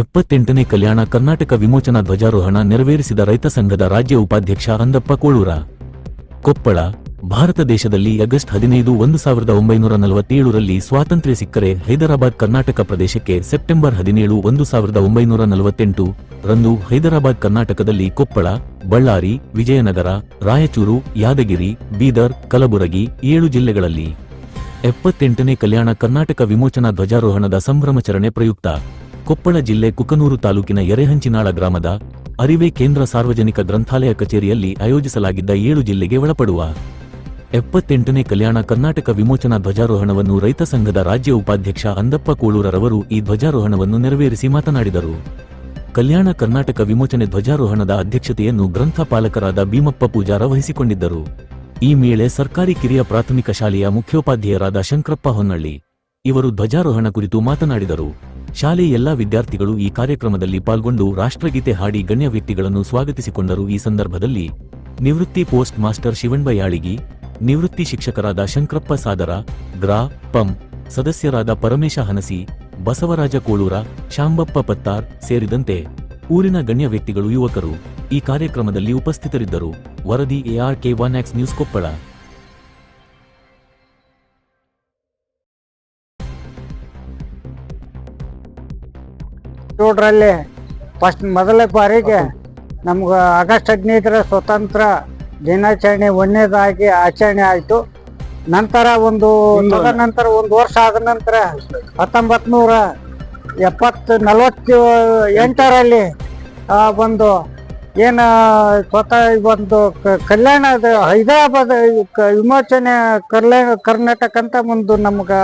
ಎಪ್ಪತ್ತೆಂಟನೇ ಕಲ್ಯಾಣ ಕರ್ನಾಟಕ ವಿಮೋಚನಾ ಧ್ವಜಾರೋಹಣ ನೆರವೇರಿಸಿದ ರೈತ ಸಂಘದ ರಾಜ್ಯ ಉಪಾಧ್ಯಕ್ಷ ಅಂದಪ್ಪ ಕೋಳೂರ. ಕೊಪ್ಪಳ, ಭಾರತ ದೇಶದಲ್ಲಿ ಆಗಸ್ಟ್ ಹದಿನೈದು ಒಂದು ಸಾವಿರದ ಒಂಬೈನೂರ ನಲವತ್ತೇಳರಲ್ಲಿ ಸ್ವಾತಂತ್ರ್ಯ ಸಿಕ್ಕರೆ ಹೈದರಾಬಾದ್ ಕರ್ನಾಟಕ ಪ್ರದೇಶಕ್ಕೆ ಸೆಪ್ಟೆಂಬರ್ ಹದಿನೇಳು ಒಂದು ಸಾವಿರದ ಒಂಬೈನೂರ ನಲವತ್ತೆಂಟು ರಂದು ಹೈದರಾಬಾದ್ ಕರ್ನಾಟಕದಲ್ಲಿ ಕೊಪ್ಪಳ, ಬಳ್ಳಾರಿ, ವಿಜಯನಗರ, ರಾಯಚೂರು, ಯಾದಗಿರಿ, ಬೀದರ್, ಕಲಬುರಗಿ ಏಳು ಜಿಲ್ಲೆಗಳಲ್ಲಿ ಎಪ್ಪತ್ತೆಂಟನೇ ಕಲ್ಯಾಣ ಕರ್ನಾಟಕ ವಿಮೋಚನಾ ಧ್ವಜಾರೋಹಣದ ಸಂಭ್ರಮಾಚರಣೆ ಪ್ರಯುಕ್ತ. ಕೊಪ್ಪಳ ಜಿಲ್ಲೆ ಕುಕನೂರು ತಾಲೂಕಿನ ಎರೆಹಂಚಿನಾಳ ಗ್ರಾಮದ ಅರಿವೆ ಕೇಂದ್ರ ಸಾರ್ವಜನಿಕ ಗ್ರಂಥಾಲಯ ಕಚೇರಿಯಲ್ಲಿ ಆಯೋಜಿಸಲಾಗಿದ್ದ ಏಳು ಜಿಲ್ಲೆಗೆ ಒಳಪಡುವ ಎಪ್ಪತ್ತೆಂಟನೇ ಕಲ್ಯಾಣ ಕರ್ನಾಟಕ ವಿಮೋಚನಾ ಧ್ವಜಾರೋಹಣವನ್ನು ರೈತ ಸಂಘದ ರಾಜ್ಯ ಉಪಾಧ್ಯಕ್ಷ ಅಂದಪ್ಪ ಕೋಳೂರರವರು ಈ ಧ್ವಜಾರೋಹಣವನ್ನು ನೆರವೇರಿಸಿ ಮಾತನಾಡಿದರು. ಕಲ್ಯಾಣ ಕರ್ನಾಟಕ ವಿಮೋಚನೆ ಧ್ವಜಾರೋಹಣದ ಅಧ್ಯಕ್ಷತೆಯನ್ನು ಗ್ರಂಥಪಾಲಕರಾದ ಭೀಮಪ್ಪ ಪೂಜಾರ ವಹಿಸಿಕೊಂಡಿದ್ದರು. ಈ ಮೇಳೆ ಸರ್ಕಾರಿ ಕಿರಿಯ ಪ್ರಾಥಮಿಕ ಶಾಲೆಯ ಮುಖ್ಯೋಪಾಧ್ಯಾಯರಾದ ಶಂಕರಪ್ಪ ಹೊನ್ನಳ್ಳಿ ಇವರು ಧ್ವಜಾರೋಹಣ ಕುರಿತು ಮಾತನಾಡಿದರು. ಶಾಲೆ ಎಲ್ಲಾ ವಿದ್ಯಾರ್ಥಿಗಳು ಈ ಕಾರ್ಯಕ್ರಮದಲ್ಲಿ ಪಾಲ್ಗೊಂಡು ರಾಷ್ಟ್ರಗೀತೆ ಹಾಡಿ ಗಣ್ಯ ವ್ಯಕ್ತಿಗಳನ್ನು ಸ್ವಾಗತಿಸಿಕೊಂಡರು. ಈ ಸಂದರ್ಭದಲ್ಲಿ ನಿವೃತ್ತಿ ಪೋಸ್ಟ್ ಮಾಸ್ಟರ್ ಶಿವಣ್ಣ ಯಾಳಿಗಿ ನಿವೃತ್ತಿ ಶಿಕ್ಷಕರಾದ ಶಂಕರಪ್ಪ ಸಾದರ, ಗ್ರಾ, ಪಂ ಸದಸ್ಯರಾದ ಪರಮೇಶ ಹನಸಿ, ಬಸವರಾಜ ಕೋಳೂರ, ಶಾಂಬಪ್ಪ ಪತ್ತಾರ್ ಸೇರಿದಂತೆ ಊರಿನ ಗಣ್ಯ ವ್ಯಕ್ತಿಗಳು ಯುವಕರು ಈ ಕಾರ್ಯಕ್ರಮದಲ್ಲಿ ಉಪಸ್ಥಿತರಿದ್ದರು. ವರದಿ A R K one X news Koppal. ಏಳರಲ್ಲಿ ಫಸ್ಟ್ ಮೊದಲ ಬಾರಿಗೆ ನಮ್ಗೆ ಆಗಸ್ಟ್ ಹದಿನೈದರ ಸ್ವತಂತ್ರ ದಿನಾಚರಣೆ ಒಂದನೇದಾಗಿ ಆಚರಣೆ ಆಯಿತು. ನಂತರ ಒಂದು ತದನಂತರ ಒಂದು ವರ್ಷ ಆದ ನಂತರ ಹತ್ತೊಂಬತ್ತು ನೂರ ಎಪ್ಪತ್ತು ನಲವತ್ತು ಎಂಟರಲ್ಲಿ ಒಂದು ಏನು ಸ್ವತಃ ಒಂದು ಕಲ್ಯಾಣ ಹೈದರಾಬಾದ್ ವಿಮೋಚನೆ ಕಲ್ಯಾಣ ಕರ್ನಾಟಕ ಅಂತ ಒಂದು ನಮ್ಗೆ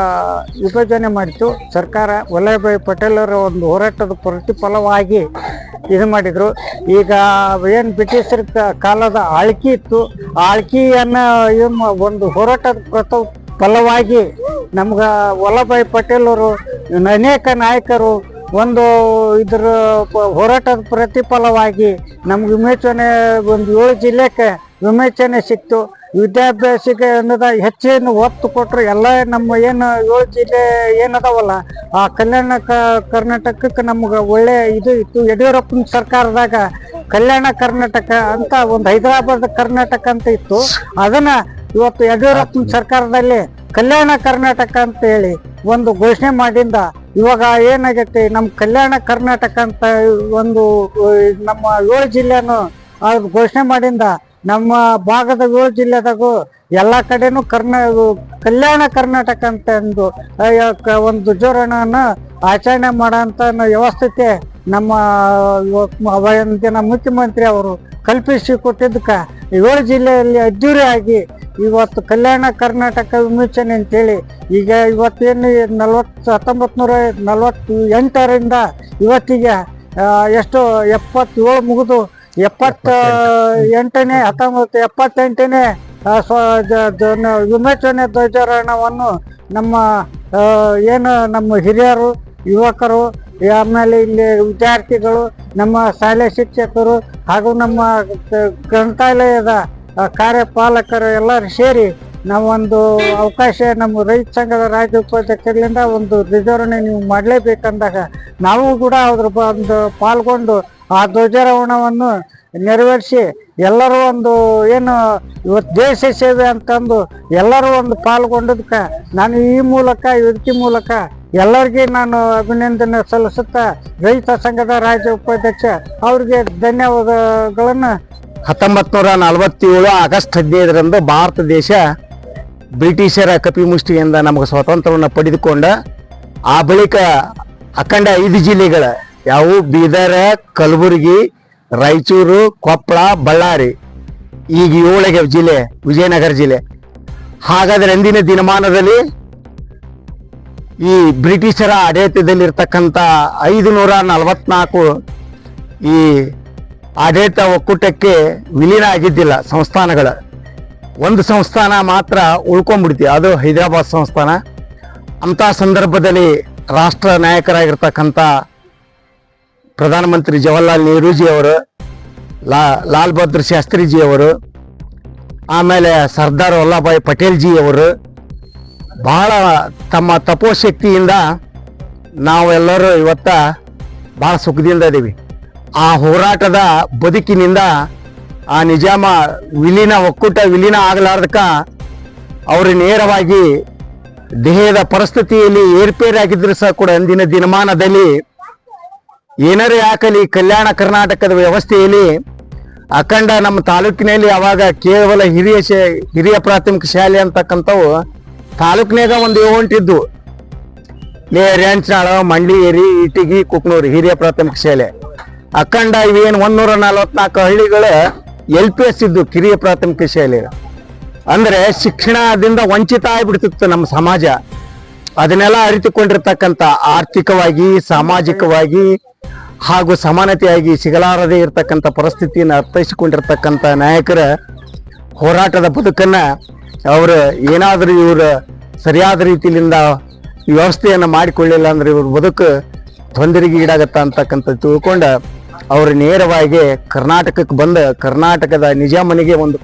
ವಿಭಜನೆ ಮಾಡಿತು ಸರ್ಕಾರ ವಲ್ಲಭಾಯ್ ಪಟೇಲರ ಒಂದು ಹೋರಾಟದ ಪ್ರತಿಫಲವಾಗಿ ಇದು ಮಾಡಿದ್ರು. ಈಗ ಏನು ಬ್ರಿಟಿಷರ ಕಾಲದ ಆಳ್ಕಿ ಇತ್ತು. ಆಳ್ಕೆಯನ್ನು ಒಂದು ಹೋರಾಟದ ಪ್ರತ, ಫಲವಾಗಿ ನಮ್ಗೆ ವಲ್ಲಭಾಯಿ ಪಟೇಲ್ ಅವರು ಅನೇಕ ನಾಯಕರು ಒಂದು ಇದರ ಹೋರಾಟದ ಪ್ರತಿಫಲವಾಗಿ ನಮ್ಗೆ ವಿಮೋಚನೆ, ಒಂದು ಏಳು ಜಿಲ್ಲೆಗೆ ವಿಮೋಚನೆ ಸಿಕ್ತು. ವಿದ್ಯಾಭ್ಯಾಸಕ್ಕೆ ಅನ್ನದ ಹೆಚ್ಚೇನು ಒತ್ತು ಕೊಟ್ಟರು ಎಲ್ಲ ನಮ್ಮ ಏನು ಏಳು ಜಿಲ್ಲೆ ಏನದಾವಲ್ಲ, ಆ ಕಲ್ಯಾಣ ಕರ್ನಾಟಕಕ್ಕೆ ನಮ್ಗೆ ಒಳ್ಳೆ ಇದು ಇತ್ತು. ಯಡಿಯೂರಪ್ಪನ ಸರ್ಕಾರದಾಗ ಕಲ್ಯಾಣ ಕರ್ನಾಟಕ ಅಂತ ಒಂದು ಹೈದರಾಬಾದ್ ಕರ್ನಾಟಕ ಅಂತ ಇತ್ತು. ಅದನ್ನ ಇವತ್ತು ಯಡಿಯೂರಪ್ಪನ ಸರ್ಕಾರದಲ್ಲಿ ಕಲ್ಯಾಣ ಕರ್ನಾಟಕ ಅಂತ ಹೇಳಿ ಒಂದು ಘೋಷಣೆ ಮಾಡಿಂದ ಇವಾಗ ಏನಾಗೈತಿ ನಮ್ಮ ಕಲ್ಯಾಣ ಕರ್ನಾಟಕ ಅಂತ ಒಂದು ನಮ್ಮ ಏಳು ಜಿಲ್ಲೆನು ಘೋಷಣೆ ಮಾಡಿಂದ, ನಮ್ಮ ಭಾಗದ ಏಳು ಜಿಲ್ಲೆದಾಗು ಎಲ್ಲಾ ಕಡೆನೂ ಕರ್ನಾ, ಕಲ್ಯಾಣ ಕರ್ನಾಟಕ ಅಂತ ಒಂದು ಒಂದು ಜೋರಣನ ಆಚರಣೆ ಮಾಡೋಂಥ ವ್ಯವಸ್ಥೆ ನಮ್ಮ ಅವತ್ತಿನ ಮುಖ್ಯಮಂತ್ರಿ ಅವರು ಕಲ್ಪಿಸಿ ಕೊಟ್ಟಿದ್ದಕ್ಕೆ. ಏಳು ಜಿಲ್ಲೆಯಲ್ಲಿ ಅದ್ದೂರಿಯಾಗಿ ಇವತ್ತು ಕಲ್ಯಾಣ ಕರ್ನಾಟಕ ವಿಮೋಚನೆ ಅಂತೇಳಿ ಈಗ ಇವತ್ತೇನು ನಲ್ವತ್ತು ಹತ್ತೊಂಬತ್ತು ನೂರ ನಲ್ವತ್ತು ಎಂಟರಿಂದ ಇವತ್ತಿಗೆ ಎಷ್ಟು ಎಪ್ಪತ್ತೇಳು ಮುಗಿದು ಎಪ್ಪತ್ತ ಎಂಟನೇ ಹತ್ತೊಂಬತ್ತು ಎಪ್ಪತ್ತೆಂಟನೇ ಸ್ವ ವಿಮೋಚನೆ ಧ್ವಜಾರೋಹಣವನ್ನು ನಮ್ಮ ಏನು ನಮ್ಮ ಹಿರಿಯರು ಯುವಕರು ಆಮೇಲೆ ಇಲ್ಲಿ ವಿದ್ಯಾರ್ಥಿಗಳು ನಮ್ಮ ಶಾಲೆ ಶಿಕ್ಷಕರು ಹಾಗೂ ನಮ್ಮ ಗ್ರಂಥಾಲಯದ ಕಾರ್ಯಪಾಲಕರು ಎಲ್ಲರೂ ಸೇರಿ ನಾವೊಂದು ಅವಕಾಶ ನಮ್ಮ ರೈತ ಸಂಘದ ರಾಜ್ಯ ಉಪಾಧ್ಯಕ್ಷರಿಂದ ಒಂದು ಧ್ವಜಾರೋಹಣೆ ನೀವು ಮಾಡಲೇಬೇಕಂದಾಗ ನಾವು ಕೂಡ ಅದ್ರ ಒಂದು ಪಾಲ್ಗೊಂಡು ಆ ಧ್ವಜಾರೋಹಣವನ್ನು ನೆರವೇರಿಸಿ ಎಲ್ಲರೂ ಒಂದು ಏನು ಇವತ್ತು ದೇಶ ಸೇವೆ ಅಂತಂದು ಎಲ್ಲರೂ ಒಂದು ಪಾಲ್ಗೊಂಡದಕ್ಕೆ ನಾನು ಈ ಮೂಲಕ ಇವತ್ತಿ ಮೂಲಕ ಎಲ್ಲರಿಗೆ ನಾನು ಅಭಿನಂದನೆ ಸಲ್ಲಿಸುತ್ತಾ ರೈತ ಸಂಘದ ರಾಜ್ಯ ಉಪಾಧ್ಯಕ್ಷ ಅವ್ರಿಗೆ ಧನ್ಯವಾದಗಳನ್ನು ಹತ್ತೊಂಬತ್ತು ನೂರ ನಲವತ್ತೇಳು ಆಗಸ್ಟ್ ಹದಿನೈದರಂದು ಭಾರತ ದೇಶ ಬ್ರಿಟಿಷರ ಕಪಿಮುಷ್ಟಿಯಿಂದ ನಮಗೆ ಸ್ವಾತಂತ್ರ್ಯವನ್ನು ಪಡೆದುಕೊಂಡ, ಆ ಬಳಿಕ ಅಖಂಡ ಐದು ಜಿಲ್ಲೆಗಳ ಯಾವುವು? ಬೀದರ್, ಕಲಬುರಗಿ, ರಾಯಚೂರು, ಕೊಪ್ಪಳ, ಬಳ್ಳಾರಿ, ಈಗ ಏಳಿಗೆ ಜಿಲ್ಲೆ, ವಿಜಯನಗರ ಜಿಲ್ಲೆ. ಹಾಗಾದ್ರೆ ಅಂದಿನ ದಿನಮಾನದಲ್ಲಿ ಈ ಬ್ರಿಟಿಷರ ಆಡಳಿತದಲ್ಲಿರ್ತಕ್ಕಂಥ ಐದು ನೂರ ನಲವತ್ನಾಲ್ಕು ಈ ಆಡಳಿತ ಒಕ್ಕೂಟಕ್ಕೆ ವಿಲೀನ ಆಗಿದ್ದಿಲ್ಲ ಸಂಸ್ಥಾನಗಳ. ಒಂದು ಸಂಸ್ಥಾನ ಮಾತ್ರ ಉಳ್ಕೊಂಡ್ಬಿಡ್ತಿ, ಅದು ಹೈದರಾಬಾದ್ ಸಂಸ್ಥಾನ. ಅಂಥ ಸಂದರ್ಭದಲ್ಲಿ ರಾಷ್ಟ್ರ ನಾಯಕರಾಗಿರ್ತಕ್ಕಂಥ ಪ್ರಧಾನಮಂತ್ರಿ ಜವಾಹರ್ಲಾಲ್ ನೆಹರೂಜಿ ಅವರು, ಲಾ, ಲಾಲ್ ಬಹದ್ದೂರ್ ಶಾಸ್ತ್ರಿಜಿಯವರು ಆಮೇಲೆ ಸರ್ದಾರ್ ವಲ್ಲಭಾಯ್ ಪಟೇಲ್ ಜಿ ಅವರು, ಬಹಳ ತಮ್ಮ ತಪೋಶಕ್ತಿಯಿಂದ ನಾವೆಲ್ಲರೂ ಇವತ್ತ ಭಾಳ ಸುಖದಿಂದ ಇದೀವಿ ಆ ಹೋರಾಟದ ಬದುಕಿನಿಂದ ಆ ನಿಜಾಮ ವಿಲೀನ ಒಕ್ಕೂಟ ವಿಲೀನ ಆಗಲಾರ್ದಕ್ಕ ಅವರು ನೇರವಾಗಿ ದೇಹದ ಪರಿಸ್ಥಿತಿಯಲ್ಲಿ ಏರ್ಪೇರಾಗಿದ್ದರೂ ಸಹ ಕೂಡ ಅಂದಿನ ದಿನಮಾನದಲ್ಲಿ. ಏನಾರೇ ಯಾಕಲಿ ಕಲ್ಯಾಣ ಕರ್ನಾಟಕದ ವ್ಯವಸ್ಥೆಯಲ್ಲಿ ಅಖಂಡ ನಮ್ಮ ತಾಲೂಕಿನಲ್ಲಿ ಅವಾಗ ಕೇವಲ ಹಿರಿಯ ಹಿರಿಯ ಪ್ರಾಥಮಿಕ ಶಾಲೆ ಅಂತಕ್ಕಂಥವು ತಾಲೂಕಿನಾಗ ಒಂದು ಹೊಂಟಿದ್ದು ಲೇ ಮಂಡಿ ಏರಿ, ಇಟಗಿ, ಕುಕ್ನೂರು ಹಿರಿಯ ಪ್ರಾಥಮಿಕ ಶಾಲೆ. ಅಖಂಡ ಇವೇನು ಒಂದೂರ ನಲವತ್ನಾಲ್ಕು ಹಳ್ಳಿಗಳು ಎಲ್ ಪಿ ಎಸ್ ಇದ್ದು ಕಿರಿಯ ಪ್ರಾಥಮಿಕ ಶಾಲೆ ಅಂದ್ರೆ ಶಿಕ್ಷಣದಿಂದ ವಂಚಿತ ಆಗ್ಬಿಡ್ತಿತ್ತು ನಮ್ಮ ಸಮಾಜ. ಅದನ್ನೆಲ್ಲ ಅರಿತುಕೊಂಡಿರ್ತಕ್ಕಂಥ ಆರ್ಥಿಕವಾಗಿ, ಸಾಮಾಜಿಕವಾಗಿ ಹಾಗೂ ಸಮಾನತೆಯಾಗಿ ಸಿಗಲಾರದೇ ಇರತಕ್ಕಂಥ ಪರಿಸ್ಥಿತಿಯನ್ನು ಅರ್ಥೈಸಿಕೊಂಡಿರ್ತಕ್ಕಂಥ ನಾಯಕರ, ಹೋರಾಟದ ಬದುಕನ್ನು ಅವರು ಏನಾದರೂ ಇವರು ಸರಿಯಾದ ರೀತಿಯಿಂದ ವ್ಯವಸ್ಥೆಯನ್ನು ಮಾಡಿಕೊಳ್ಳಿಲ್ಲ ಅಂದ್ರೆ ಇವ್ರ ಬದುಕು ತೊಂದರೆಗೆ ಈಡಾಗತ್ತ ಅಂತಕ್ಕಂಥ ತಿಳ್ಕೊಂಡ ಅವರು ನೇರವಾಗಿ ಕರ್ನಾಟಕಕ್ಕೆ ಬಂದ ಕರ್ನಾಟಕದ ನಿಜಾಮನಿಗೆ ಒಂದು